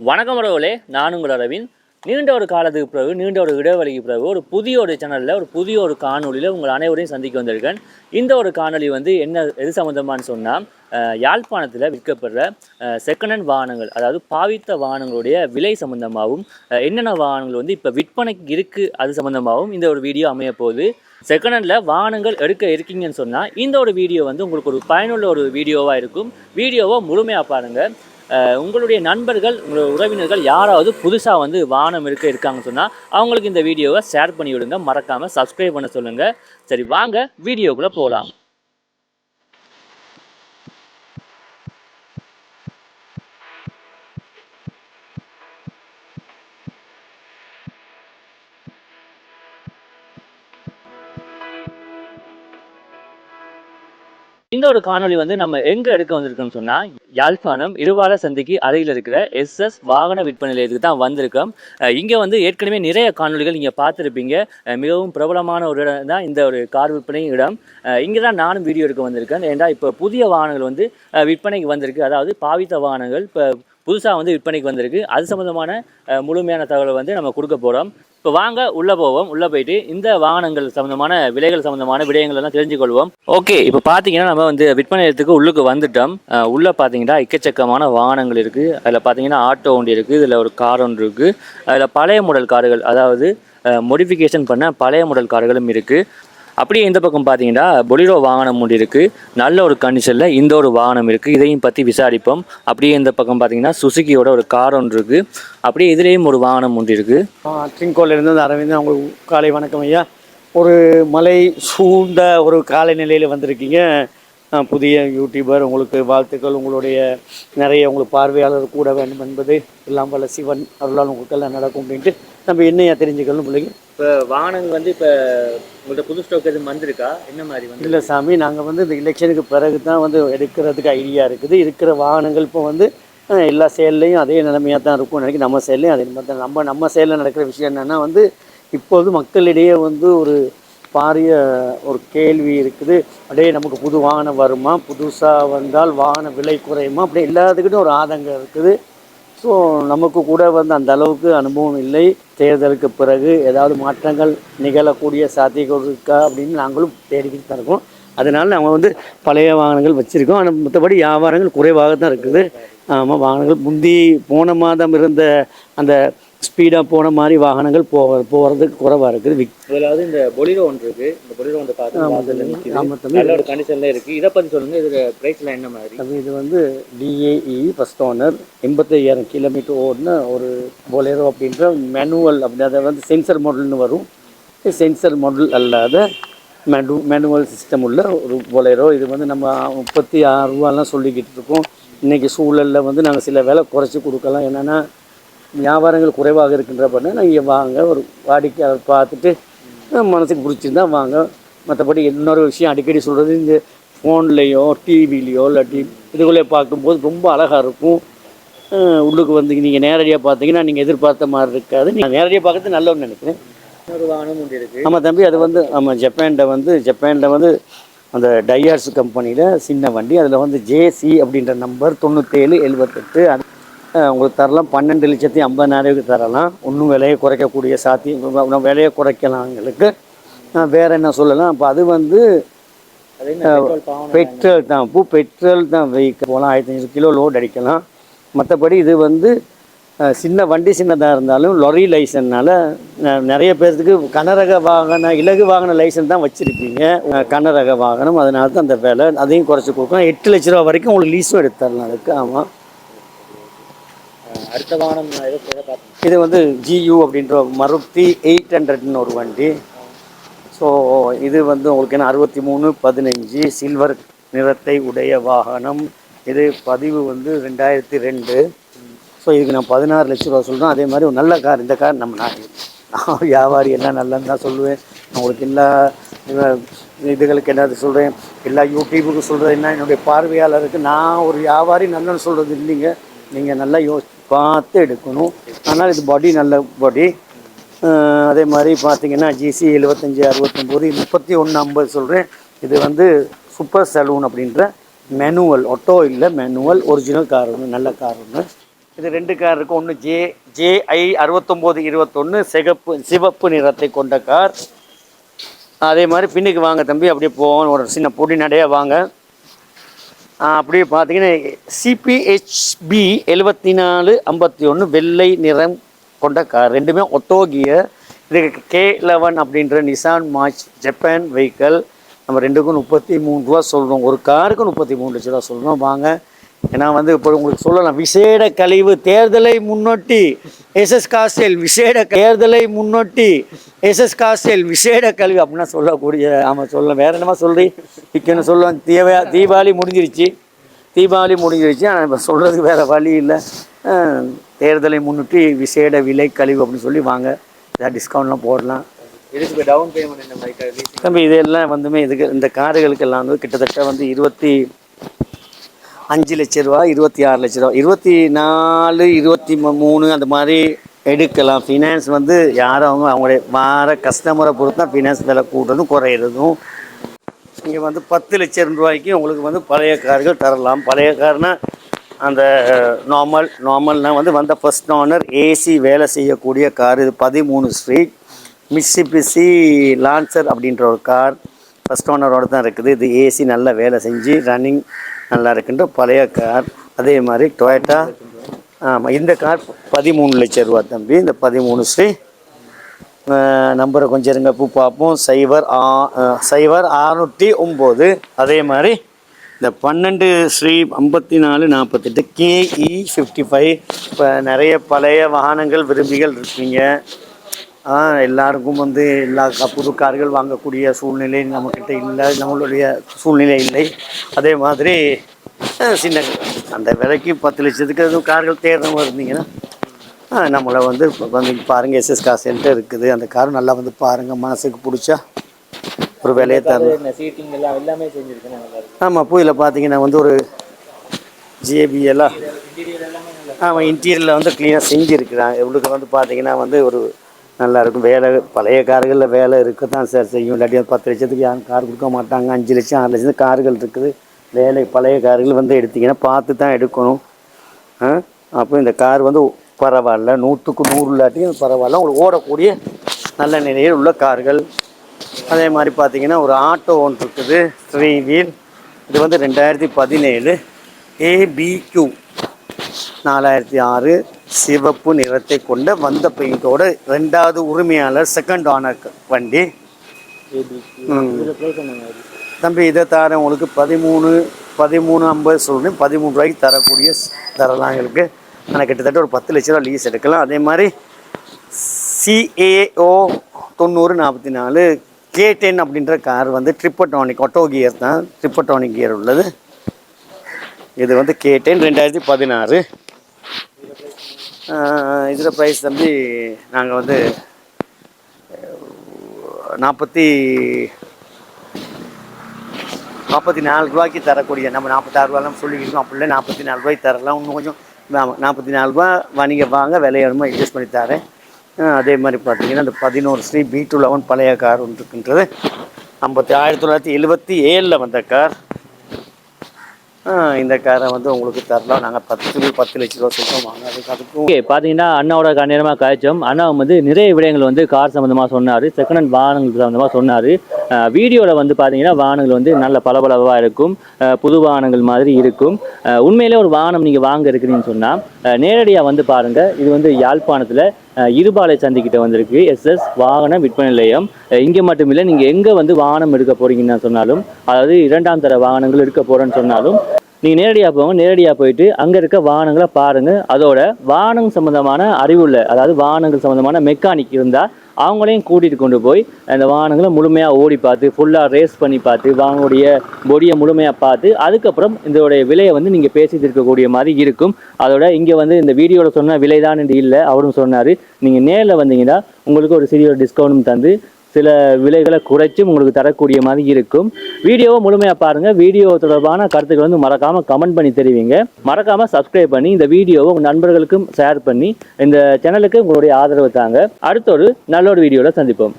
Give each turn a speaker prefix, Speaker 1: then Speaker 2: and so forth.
Speaker 1: வணக்கம் உறவுகளே நான் உங்கள் அரவிந்த். நீண்ட ஒரு காலத்துக்கு பிறகு நீண்ட ஒரு இடைவெளிக்கு பிறகு ஒரு புதிய ஒரு சேனலில் ஒரு புதிய ஒரு காணொலியில் உங்கள் அனைவரையும் சந்திக்க வந்திருக்கேன். இந்த ஒரு காணொளி வந்து என்ன எது சம்மந்தமானு சொன்னால் யாழ்ப்பாணத்தில் விற்கப்படுற செகண்ட் ஹேண்ட் வாகனங்கள் அதாவது பாவித்த வாகனங்களுடைய விலை சம்மந்தமாகவும் என்னென்ன வாகனங்கள் வந்து இப்போ விற்பனைக்கு இருக்குது அது சம்மந்தமாகவும் இந்த ஒரு வீடியோ அமைய போகுது செகண்ட் ஹேண்டில் வாகனங்கள் எடுக்க இருக்கீங்கன்னு சொன்னால் இந்த ஒரு வீடியோ வந்து உங்களுக்கு ஒரு பயனுள்ள ஒரு வீடியோவாக இருக்கும். வீடியோவை முழுமையாக பாருங்கள் உங்களுடைய நண்பர்கள் உங்களுடைய உறவினர்கள் யாராவது புதுசாக வந்து வானம் இருக்க இருக்காங்கன்னு சொன்னால் அவங்களுக்கு இந்த வீடியோவை ஷேர் பண்ணி விடுங்க. மறக்காமல் சப்ஸ்கிரைப் பண்ண சொல்லுங்கள் சரி வாங்க வீடியோக்குள்ளே போகலாம் இந்த ஒரு காணொளி வந்து நம்ம எங்கே எடுக்க வந்திருக்கோம்னு சொன்னால் யாழ்ப்பாணம் இருவார சந்திக்கு அருகில் இருக்கிற எஸ்எஸ் வாகன விற்பனை நிலையத்துக்கு தான் வந்திருக்கோம். இங்கே வந்து ஏற்கனவே நிறைய காணொளிகள் நீங்கள் பார்த்துருப்பீங்க. மிகவும் பிரபலமான ஒரு இடம் தான் இந்த ஒரு கார் விற்பனை இடம். இங்கே தான் நானும் வீடியோ எடுக்க வந்திருக்கேன். ஏன்டா இப்போ புதிய வாகனங்கள் வந்து விற்பனைக்கு வந்திருக்கு. அதாவது பாவித்த வாகனங்கள் இப்போ புதுசாக வந்து விற்பனைக்கு வந்திருக்கு. அது சம்மந்தமான முழுமையான தகவலை வந்து நம்ம கொடுக்க போகிறோம் இப்போ வாங்க உள்ளே போவோம். உள்ளே போயிட்டு இந்த வாகனங்கள் சம்மந்தமான விலைகள் சம்மந்தமான விடயங்கள் எல்லாம் தெரிஞ்சுக்கொள்வோம். ஓகே இப்போ பார்த்தீங்கன்னா நம்ம வந்து விற்பனை நிலையத்துக்கு உள்ளுக்கு வந்துட்டோம். உள்ளே பார்த்தீங்கன்னா எக்கச்சக்கமான வாகனங்கள் இருக்குது அதில் பார்த்தீங்கன்னா ஆட்டோ ஒன்று இருக்குது இதில் ஒரு கார் ஒன்று இருக்குது அதில் பழைய மாடல் கார்கள் அதாவது மோடிஃபிகேஷன் பண்ண பழைய மாடல் கார்களும் இருக்குது அப்படியே இந்த பக்கம் பார்த்தீங்கன்னா பொலிரோ வாகனம் ஒன்று இருக்குது நல்ல ஒரு கண்டிஷனில் இந்த ஒரு வாகனம் இருக்குது இதையும் பற்றி விசாரிப்போம். அப்படியே இந்த பக்கம் பார்த்தீங்கன்னா சுசுக்கியோட ஒரு கார் ஒன்று இருக்குது அப்படியே இதுலேயும் ஒரு வாகனம் ஒன்று இருக்குது
Speaker 2: ட்ரிங்கோலேருந்து அந்த அரவிந்த் அவங்களுக்கு காலை வணக்கம் ஐயா. ஒரு மலை சூழ்ந்த ஒரு காலை நிலையில் வந்திருக்கீங்க. புதிய யூடியூபர் உங்களுக்கு வாழ்த்துக்கள். உங்களுடைய நிறைய உங்களுக்கு பார்வையாளர் கூட வேண்டும் என்பது எல்லாம் வல்ல சிவன் அருளால் உங்களுக்கு எல்லாம் நடக்கும் அப்படின்ட்டு நம்ம என்னையா தெரிஞ்சுக்கணும் பிள்ளைங்க?
Speaker 1: இப்போ வாகனங்கள் வந்து இப்போ உங்கள்கிட்ட புது ஸ்டாக் எதுவும் வந்திருக்கா? என்ன மாதிரி வந்து
Speaker 2: இல்லை சாமி நாங்கள் வந்து இந்த எலெக்ஷனுக்கு பிறகு தான் வந்து எடுக்கிறதுக்கு ஐடியா இருக்குது. இருக்கிற வாகனங்கள் இப்போ வந்து எல்லா செயல்லையும் அதே நிலைமையாக தான் இருக்கும் நினைக்கிறேன். நம்ம செயல்லையும் அதே மாதிரி தான். நம்ம நம்ம செயலில் நடக்கிற விஷயம் என்னென்னா வந்து இப்போது மக்களிடையே வந்து ஒரு பாரிய ஒரு கேள்வி இருக்குது. அப்படியே நமக்கு புது வாகனம் வருமா? புதுசாக வந்தால் வாகன விலை குறையுமா? அப்படி எல்லாத்துக்கிட்டும் ஒரு ஆதங்கம் இருக்குது. ஸோ நமக்கு கூட வந்து அந்த அளவுக்கு அனுபவம் இல்லை. தேர்தலுக்கு பிறகு ஏதாவது மாற்றங்கள் நிகழக்கூடிய சாத்தியக்கூறு இருக்கா அப்படின்னு நாங்களும் தேடிக்கிட்டு தான் இருக்கோம். அதனால நாங்கள் வந்து பழைய வாகனங்கள் வச்சுருக்கோம். ஆனால் மற்றபடி வியாபாரங்கள் குறைவாக தான் இருக்குது. ஆமாம் வாகனங்கள் முந்தி போன மாதம் இருந்த அந்த ஸ்பீடாக போன மாதிரி வாகனங்கள் போக போகிறதுக்கு குறைவாக இருக்குது. விக்
Speaker 1: அதாவது இந்த பொலிரோ ஒன்று இருக்குது இந்த பொலிரோ வந்து பார்த்து
Speaker 2: ஆமாம் தம்பி.
Speaker 1: நல்ல ஒரு கண்டிஷனில் இருக்குது இதை பற்றி சொல்லுங்கள் இதோட ப்ரைஸ்லாம் என்ன மாதிரி?
Speaker 2: இது வந்து டிஏஇ ஃபஸ்ட் ஓனர் எண்பத்தையாயிரம் கிலோமீட்டர் ஓடின ஒரு பொலேரோ அப்படின்ற மேனுவல் அப்படி அதை வந்து சென்சர் மாடல்னு வரும். சென்சர் மாடல் அல்லாத மேனு மேனுவல் சிஸ்டம் உள்ள ஒரு பொலேரோ இது வந்து நம்ம முப்பத்தி ஆறு ரூபாலாம் சொல்லிக்கிட்டு இருக்கோம். இன்றைக்கி சூழலில் வந்து நாங்கள் சில வேலை குறைச்சி கொடுக்கலாம். என்னென்னா வியாபாரங்கள் குறைவாக இருக்கின்ற பண்ண நீங்கள் வாங்க ஒரு வாடிக்கையாளர் பார்த்துட்டு மனசுக்கு பிடிச்சிருந்தா வாங்க. மற்றபடி இன்னொரு விஷயம் அடிக்கடி சொல்கிறது இந்த ஃபோன்லேயோ டிவிலேயோ இல்லாட்டி இதுக்குள்ளே பார்க்கும்போது ரொம்ப அழகாக இருக்கும். உள்ளுக்கு வந்து நீங்கள் நேரடியாக பார்த்தீங்கன்னா நீங்கள் எதிர்பார்த்த மாதிரி இருக்காது. நீங்கள் நேரடியாக பார்க்கறது நல்லவன்னு நினைக்கிறேன்.
Speaker 1: வாகனம் ஒன்று இருக்குது
Speaker 2: ஆமாம் தம்பி அது வந்து ஆமாம் ஜப்பானில் வந்து ஜப்பானில் வந்து அந்த டையார்ஸ் கம்பெனியில் சின்ன வண்டி அதில் வந்து ஜேசி அப்படின்ற நம்பர் தொண்ணூற்றேழு எழுபத்தெட்டு அது உங்களுக்கு தரலாம். பன்னெண்டு லட்சத்தி ஐம்பதாயிரம் தரலாம். இன்னும் விலையை குறைக்கக்கூடிய சாத்தியம் விலையை குறைக்கலாம் எங்களுக்கு. வேற என்ன சொல்லலாம்? அப்போ அது வந்து
Speaker 1: பெட்ரோல்
Speaker 2: தான். பூ பெட்ரோல் தான். வெஹிக்கிள் போகலாம். ஆயிரத்தி ஐநூறு கிலோ லோட் அடிக்கலாம். மற்றபடி இது வந்து சின்ன வண்டி சின்னதாக இருந்தாலும் லொரி லைசன்னால் நிறைய பேர்த்துக்கு கனரக வாகன இலகு வாகன லைசன் தான் வச்சுருப்பீங்க. கனரக வாகனம் அதனால தான் அந்த விலை அதையும் குறைச்சி கொடுக்கலாம் எட்டு லட்ச ரூபா வரைக்கும் உங்களுக்கு லீஸும் எடுத்து தரலாம் அதுக்கு. ஆமாம்
Speaker 1: அடுத்த வாகனம்
Speaker 2: இது வந்து ஜியூ அப்படின்ற மருத்தி எயிட் ஹண்ட்ரட்னு ஒரு வண்டி. ஸோ இது வந்து உங்களுக்கு என்ன அறுபத்தி மூணு பதினஞ்சு சில்வர் நிறத்தை உடைய வாகனம். இது பதிவு வந்து ரெண்டாயிரத்தி ரெண்டு. ஸோ இதுக்கு நான் பதினாறு லட்ச ரூபா சொல்கிறேன் அதே மாதிரி ஒரு நல்ல கார் இந்த கார் நம்ம நான் நான் வியாபாரி எல்லாம் நல்லன்னு தான் சொல்லுவேன். உங்களுக்கு எல்லா இதுகளுக்கு என்னது சொல்கிறேன் எல்லா யூடியூபுக்கு சொல்கிறது என்ன என்னுடைய பார்வையாளருக்கு நான் ஒரு வியாபாரி நல்லன்னு சொல்கிறது இல்லைங்க. நீங்கள் நல்லா யோசி பார்த்து எடுக்கணும். ஆனால் இது பாடி நல்ல பாடி அதே மாதிரி பார்த்தீங்கன்னா ஜிசி எழுபத்தஞ்சி அறுபத்தொம்போது முப்பத்தி ஒன்று ஐம்பது சொல்கிறேன் இது வந்து சூப்பர் சலூன் அப்படின்ற மேனுவல் ஒட்டோ இல்லை மேனுவல் ஒரிஜினல் கார் ஒன்று நல்ல கார் ஒன்று இது ரெண்டு கார் இருக்கும் ஒன்று ஜே ஜேஐ அறுபத்தொம்போது இருபத்தொன்று சிகப்பு சிவப்பு நிறத்தை கொண்ட கார். அதே மாதிரி பின்னுக்கு வாங்க தம்பி அப்படியே போவோம். ஒரு சின்ன பொடி நடையாக வாங்க. அப்படியே பார்த்தீங்கன்னா சிபிஹெச்பி எழுபத்தி நாலு ஐம்பத்தி ஒன்று வெள்ளை நிறம் கொண்ட கார். ரெண்டுமே ஒட்டோ கியர் இதுக்கு கே லெவன் அப்படின்ற நிசான் மார்ச் ஜப்பான் வெஹிக்கல் நம்ம ரெண்டுக்கும் முப்பத்தி மூணு ரூபா சொல்கிறோம் ஒரு காருக்கு முப்பத்தி மூணு லட்ச ரூபா சொல்கிறோம் வாங்க. ஏன்னா வந்து இப்போ உங்களுக்கு சொல்லலாம் விசேட கழிவு தேர்தலை முன்னொட்டி எஸ்எஸ் காஸ்டேல் விசேட தேர்தலை முன்னொட்டி எஸ்எஸ் காஸ்டேல் விசேட கழிவு அப்படின்னா சொல்லக்கூடிய ஆமாம் சொல்ல வேற என்னமா சொல்றீ இக்கன்னு சொல்லுவோம் தீபா தீபாவளி முடிஞ்சிருச்சு. தீபாவளி முடிஞ்சிருச்சு. ஆனால் இப்போ சொல்கிறதுக்கு வேறு வழி இல்லை. தேர்தலை முன்னிட்டு விசேட விலை கழிவு அப்படின்னு சொல்லி வாங்க. ஏதாவது டிஸ்கவுண்ட்லாம் போடலாம்.
Speaker 1: இதுக்கு டவுன் பேமெண்ட் என்ன மாதிரி
Speaker 2: தம்பி இதெல்லாம் வந்துமே இதுக்கு இந்த காருகளுக்கெல்லாம் வந்து கிட்டத்தட்ட வந்து இருபத்தி அஞ்சு லட்ச ரூபா இருபத்தி ஆறு லட்ச ரூபா இருபத்தி நாலு இருபத்தி மூ- மூணு அந்த மாதிரி எடுக்கலாம். ஃபினான்ஸ் வந்து யாரும் அவங்க அவங்களுடைய வார கஸ்டமரை பொறுத்து தான் ஃபினான்ஸ் விலை கூட்டுறதும் குறையிறதும். இங்கே வந்து பத்து லட்சம் ரூபாய்க்கு உங்களுக்கு வந்து பழைய கார்கள் தரலாம். பழைய கார்னா அந்த நார்மல் நார்மல்னால் வந்து வந்த ஃபர்ஸ்ட் ஓனர் ஏசி வேலை செய்யக்கூடிய கார். இது பதிமூணு ஸ்ட்ரீட் மிஸ்ஸிபிசி லான்சர் அப்படின்ற ஒரு கார். ஃபர்ஸ்ட் ஓனரோட தான் இருக்குது. இது ஏசி நல்லா வேலை செஞ்சு ரன்னிங் நல்லா இருக்குன்ற பழைய கார் அதே மாதிரி டொயட்டா ஆமாம் இந்த கார் பதிமூணு லட்சம் ரூபா தம்பி இந்த பதிமூணு ஸ்ரீ. நம்பரை கொஞ்சம் இருங்க பூ பார்ப்போம். சைபர் ஆ சைபர் அறுநூற்றி ஒம்பது. அதே மாதிரி இந்த பன்னெண்டு ஸ்ரீ ஐம்பத்தி நாலு நாற்பத்தெட்டு கேஇ ஃபிஃப்டி ஃபைவ் இப்போ நிறைய பழைய வாகனங்கள் விரும்பிகள் இருக்கீங்க. எல்லாருக்கும் வந்து எல்லா புது கார்கள் வாங்கக்கூடிய சூழ்நிலை நம்மக்கிட்ட இல்லை நம்மளுடைய சூழ்நிலை இல்லை. அதே மாதிரி சின்ன அந்த விலைக்கு பத்து லட்சத்துக்கு எதுவும் கார்கள் தேடுறவங்க இருந்தீங்கன்னா நம்மளை வந்து இப்ப வந்து பாருங்கள் எஸ்எஸ் காசென்ட்டு இருக்குது. அந்த கார் நல்லா வந்து பாருங்கள் மனசுக்கு பிடிச்சா ஒரு விலையை தரணும். ஆமாம் பூயில் பார்த்தீங்கன்னா வந்து ஒரு ஜேபி எல்லாம் ஆமாம் இன்டீரியரில் வந்து க்ளீனாக செஞ்சுருக்கிறாங்க. இவளுக்கு வந்து பார்த்தீங்கன்னா வந்து ஒரு நல்லா இருக்கும் வேலை பழைய கார்களில் வேலை இருக்க தான் சார் செய்யும். இல்லாட்டி பத்து லட்சத்துக்கு யாரும் கார் கொடுக்க மாட்டாங்க. அஞ்சு லட்சம் ஆறு லட்சம் கார்கள் இருக்குது. வேலை பழைய கார்கள் வந்து எடுத்திங்கன்னா பார்த்து தான் எடுக்கணும். ஆ? அப்போ இந்த கார் வந்து பரவாயில்ல. நூற்றுக்கு நூறு இல்லாட்டியும் பரவாயில்ல. உங்களுக்கு ஓடக்கூடிய நல்ல நிலையில் உள்ள கார்கள். அதே மாதிரி பார்த்தீங்கன்னா ஒரு ஆட்டோ ஒன்று இருக்குது. ஸ்ரீ வீல் இது வந்து ரெண்டாயிரத்தி பதினேழு. ஏபிக்யூ நாலாயிரத்தி ஆறு. சிவப்பு நிறத்தை கொண்ட வந்த பெயிண்டோட ரெண்டாவது உரிமையாளர் செகண்ட் ஓனர் வண்டி. தம்பி இதை தரேன். உங்களுக்கு பதிமூணு பதிமூணு ஐம்பது சொல்கிறேன் பதிமூணு ரூபாய்க்கு தரக்கூடிய தரலாம் எங்களுக்கு. ஆனால் கிட்டத்தட்ட ஒரு பத்து லட்ச ரூபா லீஸ் எடுக்கலாம். அதே மாதிரி சிஏஓ தொண்ணூறு நாற்பத்தி நாலு கே டென் அப்படின்ற கார் வந்து ட்ரிப்பட்டானிக் ஆட்டோ கியர் தான். ட்ரிப்பட்டானிக் கியர் உள்ளது. இது வந்து கே டென் ரெண்டாயிரத்தி பதினாறு. இதில் ப்ரைஸ் தம்பி நாங்கள் வந்து நாற்பத்தி நாற்பத்தி நாலு ரூபாய்க்கு தரக்கூடிய நம்ம நாற்பத்தாறு ரூபாலாம் சொல்லிக்கிட்டோம் அப்படிலாம் நாற்பத்தி நாலு ரூபாய்க்கு தரலாம். இன்னும் கொஞ்சம் நாற்பத்தி நாலு ரூபா வணிக வாங்க விலையாடுமா அட்ஜஸ்ட் பண்ணி தரேன். அதே மாதிரி பார்த்தீங்கன்னா இந்த பதினோரு ஸ்ரீ பி டூ லெவன் பழைய கார் ஒன்று இருக்கின்றது. ஐம்பத்தி ஆயிரத்தி தொள்ளாயிரத்தி எழுபத்தி ஏழில் வந்த கார். இந்த காரை வந்து உங்களுக்கு தரலாம். நாங்கள் பத்து பத்து லட்ச ரூபா சொல்கிறோம் வாங்க அதுக்கு அதுக்கும்
Speaker 1: ஓகே பார்த்தீங்கன்னா அண்ணாவோட க- நேரமாக காய்ச்சோம். அண்ணா வந்து நிறைய விடயங்கள் வந்து கார் சம்மந்தமாக சொன்னார். செகண்ட் ஹேண்ட் வாகனங்கள் சம்மந்தமாக சொன்னார். வீடியோவில் வந்து பார்த்தீங்கன்னா வாகனங்கள் வந்து நல்ல பளபளவாக இருக்கும். புது வாகனங்கள் மாதிரி இருக்கும். உண்மையிலே ஒரு வாகனம் நீங்கள் வாங்க இருக்கிறீங்கன்னு சொன்னால் நேரடியாக வந்து பாருங்கள் இது வந்து யாழ்ப்பாணத்தில் இருபாலை சந்திக்கிட்ட வந்திருக்கு. எஸ்எஸ் வாகன விற்பனை நிலையம். இங்கே மட்டும் இல்லை நீங்கள் எங்கே வந்து வாகனம் எடுக்க போறீங்கன்னு சொன்னாலும் அதாவது இரண்டாம் தர வாகனங்கள் எடுக்க போகிறேன்னு சொன்னாலும் நீங்கள் நேரடியாக போங்க நேரடியாக போயிட்டு அங்கே இருக்க வாகனங்களை பாருங்கள் அதோட வாகனம் சம்மந்தமான அறிவுள்ள அதாவது வாகனங்கள் சம்மந்தமான மெக்கானிக் இருந்தால் அவங்களையும் கூட்டிகிட்டு கொண்டு போய் அந்த வாகனங்களை முழுமையாக ஓடி பார்த்து ஃபுல்லாக ரேஸ் பண்ணி பார்த்து வாகனுடைய பொடியை முழுமையாக பார்த்து அதுக்கப்புறம் இதோடைய விலையை வந்து நீங்கள் பேசிட்டு இருக்கக்கூடிய மாதிரி இருக்கும். அதோட இங்கே வந்து இந்த வீடியோவில் சொன்ன விலை தான் இல்லை அவரும் சொன்னார். நீங்கள் நேரில் வந்தீங்கன்னா உங்களுக்கு ஒரு சிறிய டிஸ்கவுண்ட்டும் தந்து சில விலைகளை குறைச்சும் உங்களுக்கு தரக்கூடிய மாதிரி இருக்கும். வீடியோவை முழுமையாக பாருங்கள் வீடியோ தொடர்பான கருத்துக்கள் வந்து மறக்காமல் கமெண்ட் பண்ணி தெரிவிங்க. மறக்காமல் சப்ஸ்கிரைப் பண்ணி இந்த வீடியோவை உங்கள் நண்பர்களுக்கும் ஷேர் பண்ணி இந்த சேனலுக்கு உங்களுடைய ஆதரவு தாங்க. அடுத்த ஒரு நல்ல ஒரு வீடியோவில் சந்திப்போம்.